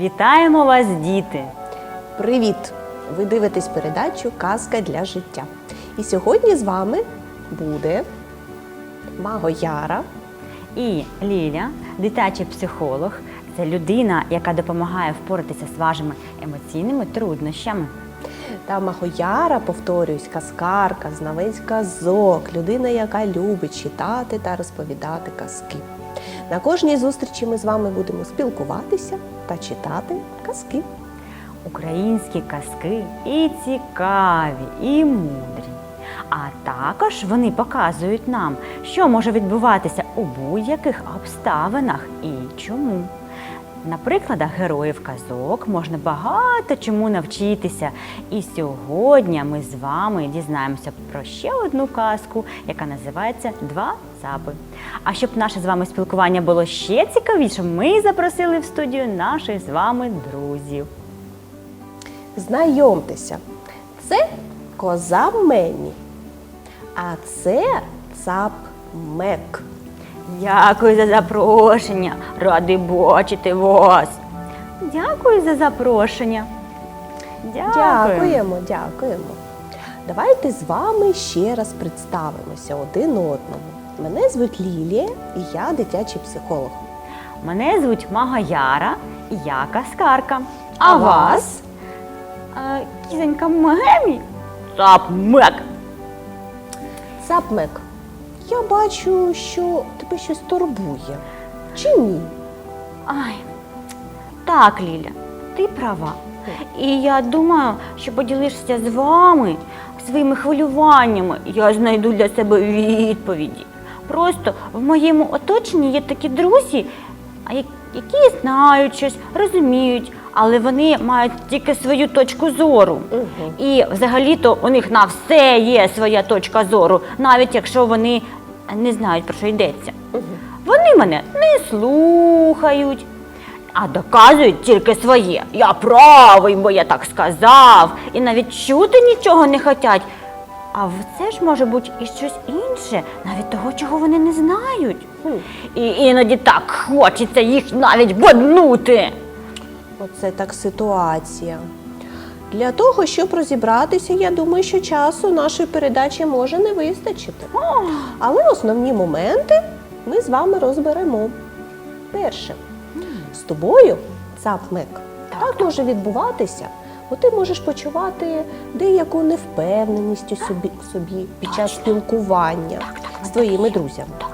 Вітаємо вас, діти! Привіт! Ви дивитесь передачу Казка для життя. І сьогодні з вами буде Маго Яра, І Ліля, дитячий психолог, це людина, яка допомагає впоратися з вашими емоційними труднощами. та Магояра, повторюсь, казкарка, знавець казок, людина, яка любить читати та розповідати казки. На кожній зустрічі ми з вами будемо спілкуватися та читати казки. Українські казки і цікаві, і мудрі. А також вони показують нам, що може відбуватися у будь-яких обставинах і чому. На прикладах героїв казок можна багато чому навчитися. І сьогодні ми з вами дізнаємося про ще одну казку, яка називається Два цапи. А щоб наше з вами спілкування було ще цікавішим, ми запросили в студію наших з вами друзів. Знайомтеся, це коза Мені, а це цап Мек. Дякую за запрошення. Радий бачити вас. Дякую за запрошення. Дякую. Дякуємо, дякуємо. Давайте з вами ще раз представимося один одному. Мене звуть Лілія і я дитячий психолог. Мене звуть Мага Яра, і я каскарка. А вас? А, кізонька Мемі. Цап Мек. Цап Мек, я бачу, що тебе щось турбує. Чи ні? Ай, так, Ліля, ти права. І я думаю, що поділишся з вами своїми хвилюваннями. Я знайду для себе відповіді. Просто в моєму оточенні є такі друзі, які знають щось, розуміють, але вони мають тільки свою точку зору. І взагалі-то у них на все є своя точка зору, навіть якщо вони не знають про що йдеться. Вони мене не слухають, а доказують тільки своє. Я правий, бо я так сказав, і навіть чути нічого не хотять. А це ж може бути і щось інше, навіть того, чого вони не знають. І іноді так хочеться їх навіть боднути. Оце так ситуація. Для того, щоб розібратися, я думаю, що часу нашої передачі може не вистачити. Але основні моменти ми з вами розберемо. Перше, з тобою, цап Мек, так може відбуватися, бо ти можеш почувати деяку невпевненість у собі, собі під час спілкування з твоїми друзями.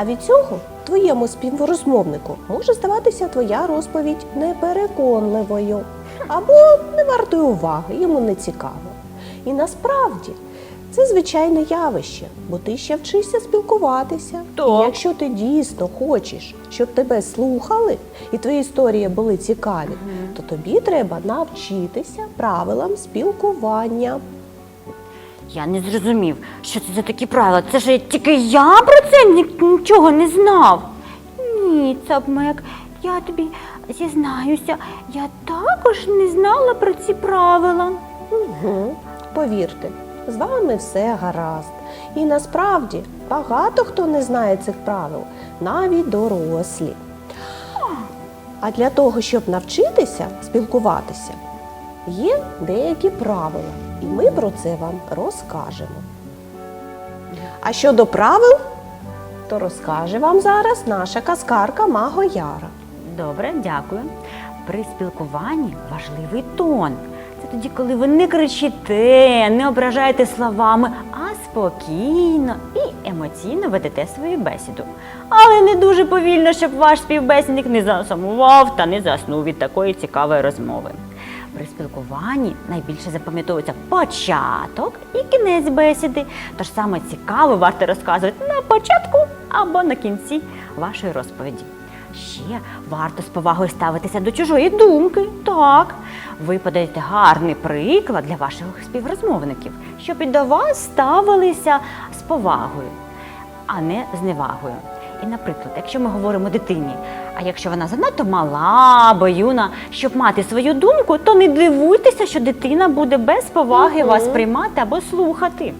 А від цього твоєму співрозмовнику може здаватися твоя розповідь непереконливою або не вартою уваги, йому не цікаво. І насправді це звичайне явище, бо ти ще вчишся спілкуватися. І якщо ти дійсно хочеш, щоб тебе слухали і твої історії були цікаві, то тобі треба навчитися правилам спілкування. Я не зрозумів, що це за такі правила. Це ж тільки я про це нічого не знав. Ні, Цапмек, я тобі зізнаюся, я також не знала про ці правила. Угу. Повірте, з вами все гаразд. І насправді багато хто не знає цих правил, навіть дорослі. А для того, щоб навчитися спілкуватися, є деякі правила, і ми про це вам розкажемо. А щодо правил, то розкаже вам зараз наша казкарка Маго Яра. Добре, дякую. При спілкуванні важливий тон. Це тоді, коли ви не кричите, не ображаєте словами, а спокійно і емоційно ведете свою бесіду. Але не дуже повільно, щоб ваш співбесідник не засумував та не заснув від такої цікавої розмови. При спілкуванні найбільше запам'ятовується початок і кінець бесіди. Тож саме цікаве варто розказувати на початку або на кінці вашої розповіді. Ще варто з повагою ставитися до чужої думки. Так, ви подаєте гарний приклад для ваших співрозмовників, щоб і до вас ставилися з повагою, а не з невагою. І, наприклад, якщо ми говоримо дитині, а якщо вона занадто мала або юна, щоб мати свою думку, то не дивуйтеся, що дитина буде без поваги вас приймати або слухати.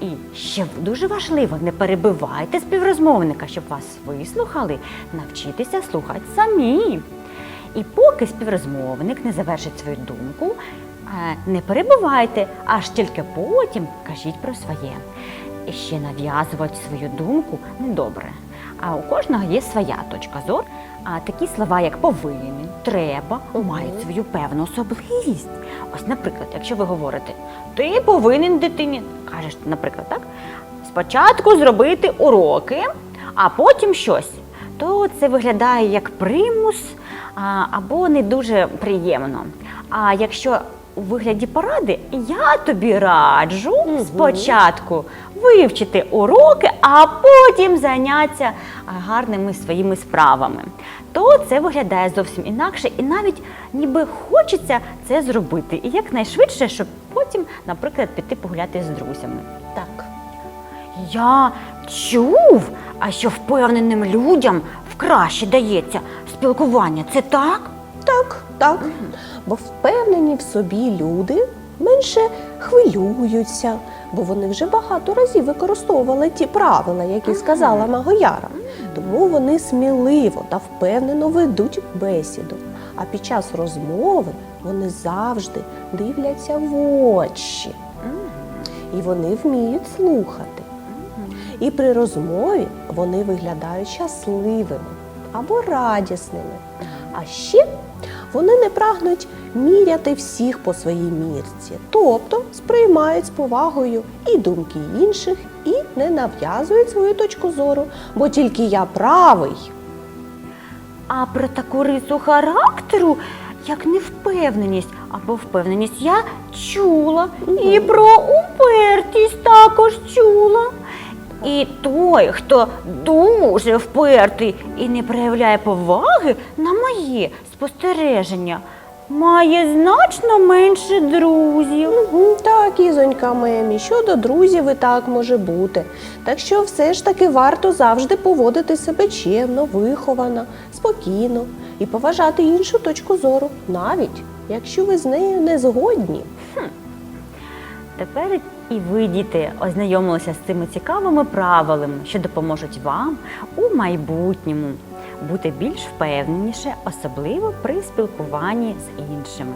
І ще дуже важливо, не перебивайте співрозмовника, щоб вас вислухали, навчитися слухати самі. І поки співрозмовник не завершить свою думку, е, не перебивайте, аж тільки потім кажіть про своє. І ще нав'язувати свою думку недобре. А у кожного є своя точка зору. А такі слова, як повинен, треба, мають свою певну особливість. Ось, наприклад, якщо ви говорите, ти повинен дитині, кажеш, наприклад, так? Спочатку зробити уроки, а потім щось. То це виглядає як примус або не дуже приємно. А якщо у вигляді поради, я тобі раджу Мгм. спочатку вивчити уроки, а потім зайнятися гарними своїми справами. То це виглядає зовсім інакше, і навіть ніби хочеться це зробити. І якнайшвидше, щоб потім, наприклад, піти погуляти з друзями. Так. Я чув, а що впевненим людям вкраще дається спілкування. Це так? Так, так. Бо впевнені в собі люди менше хвилюються, бо вони вже багато разів використовували ті правила, які сказала Магояра. Тому вони сміливо та впевнено ведуть бесіду. А під час розмови вони завжди дивляться в очі. І вони вміють слухати. І при розмові вони виглядають щасливими або радісними. А ще вони не прагнуть міряти всіх по своїй мірці, тобто сприймають з повагою і думки інших, і не нав'язують свою точку зору, бо тільки я правий. А про таку рису характеру, як невпевненість або впевненість, я чула. І про упертість також чула. І той, хто дуже впертий і не проявляє поваги на моє спостереження, має значно менше друзів. Так, Ізонька Мемі, щодо друзів і так може бути. Так що все ж таки варто завжди поводити себе чемно, виховано, спокійно і поважати іншу точку зору, навіть якщо ви з нею не згодні. Тепер і ви, діти, ознайомилися з цими цікавими правилами, що допоможуть вам у майбутньому бути більш впевненіше, особливо при спілкуванні з іншими.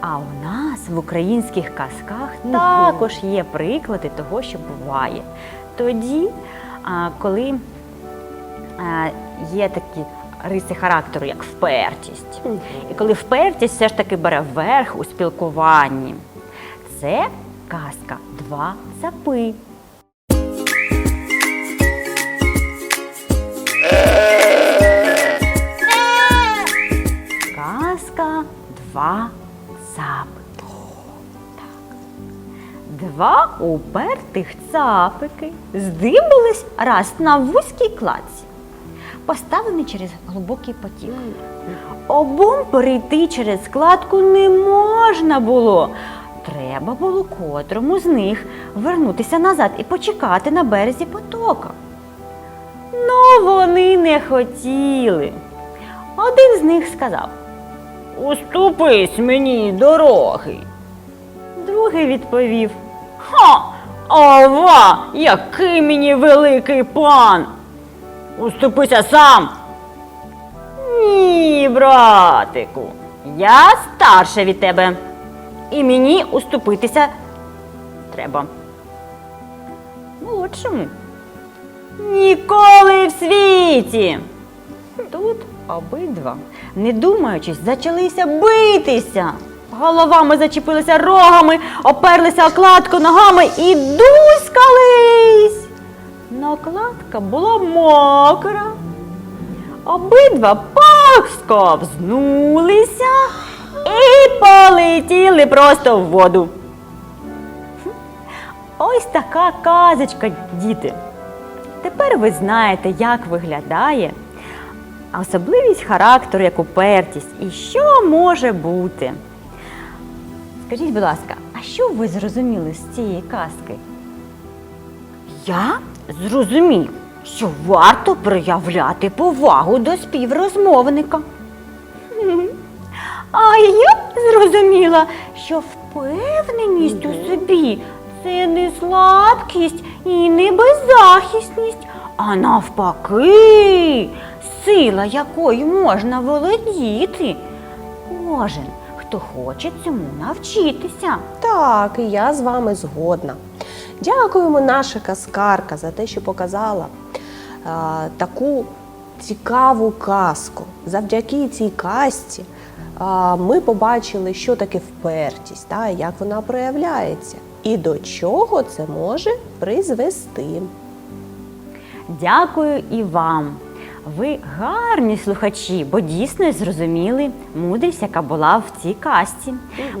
А у нас в українських казках також є приклади того, що буває. Тоді, коли є такі риси характеру, як впертість. І коли впертість все ж таки бере верх у спілкуванні, це казка Два цапи. Казка Два цапи. Так. Два упертих цапики здибались раз на вузькій кладці, поставлений через глибокий потік. Обом перейти через складку не можна було. Треба було котрому з них вернутися назад і почекати на березі потока. Ну, вони не хотіли. Один з них сказав: Уступись мені дороги. Другий відповів: Ха! Ова, який мені великий пан! Уступися сам. Ні, братику, я старша від тебе, і мені уступитися треба. Молодшому. Ніколи в світі. Тут обидва, не думаючись, зачалися битися. Головами зачепилися рогами, оперлися окладку ногами і дуськались. Но кладка була мокра. Обидва повзнулися і полетіли просто в воду. Ось така казочка, діти. Тепер ви знаєте, як виглядає особливість характеру, як упертість і що може бути. Скажіть, будь ласка, а що ви зрозуміли з цієї казки? Я зрозумів, що варто проявляти повагу до співрозмовника. А я зрозуміла, що впевненість у собі це не слабкість і не беззахисність, а навпаки, сила, якою можна володіти. Кожен, хто хоче цьому навчитися. Так, і я з вами згодна. Дякуємо, наша казкарка, за те, що показала а, таку цікаву казку. Завдяки цій казці а, ми побачили, що таке впертість, та, як вона проявляється, і до чого це може призвести. Дякую і вам. Ви гарні слухачі, бо дійсно зрозуміли мудрість, яка була в цій казці.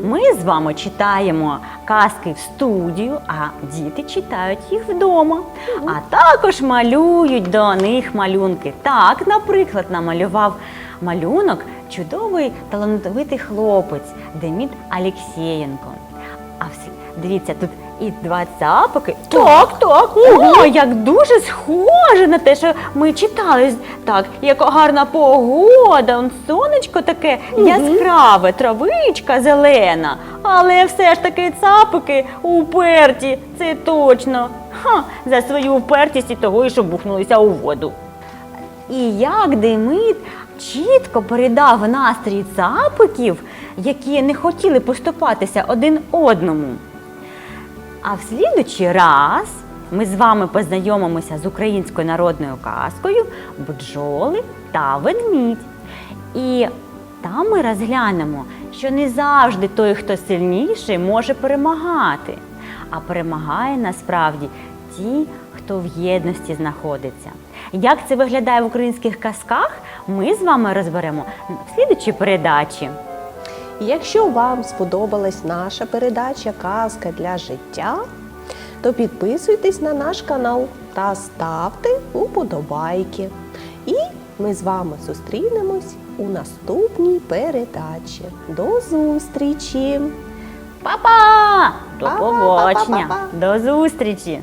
Ми з вами читаємо казки в студію, а діти читають їх вдома. А також малюють до них малюнки. Так, наприклад, намалював малюнок чудовий талановитий хлопець Демід Алєксєєнко. А всі, дивіться, тут і два цапики. Так, так. О, як дуже схоже на те, що ми читали. Так, яка гарна погода, он сонечко таке яскраве, травичка зелена. Але все ж таки цапики уперті, це точно. Ха, за свою упертість і того, і що бухнулися у воду. І як Демид чітко передав настрій цапиків, які не хотіли поступатися один одному. А в слідучий раз ми з вами познайомимося з українською народною казкою бджоли та ведмідь. І там ми розглянемо, що не завжди той, хто сильніший, може перемагати, а перемагає насправді ті, хто в єдності знаходиться. Як це виглядає в українських казках, ми з вами розберемо в слідучій передачі. Якщо вам сподобалась наша передача Казка для життя, то підписуйтесь на наш канал та ставте уподобайки. І ми з вами зустрінемось у наступній передачі. До зустрічі! Па-па! До побачення! До зустрічі!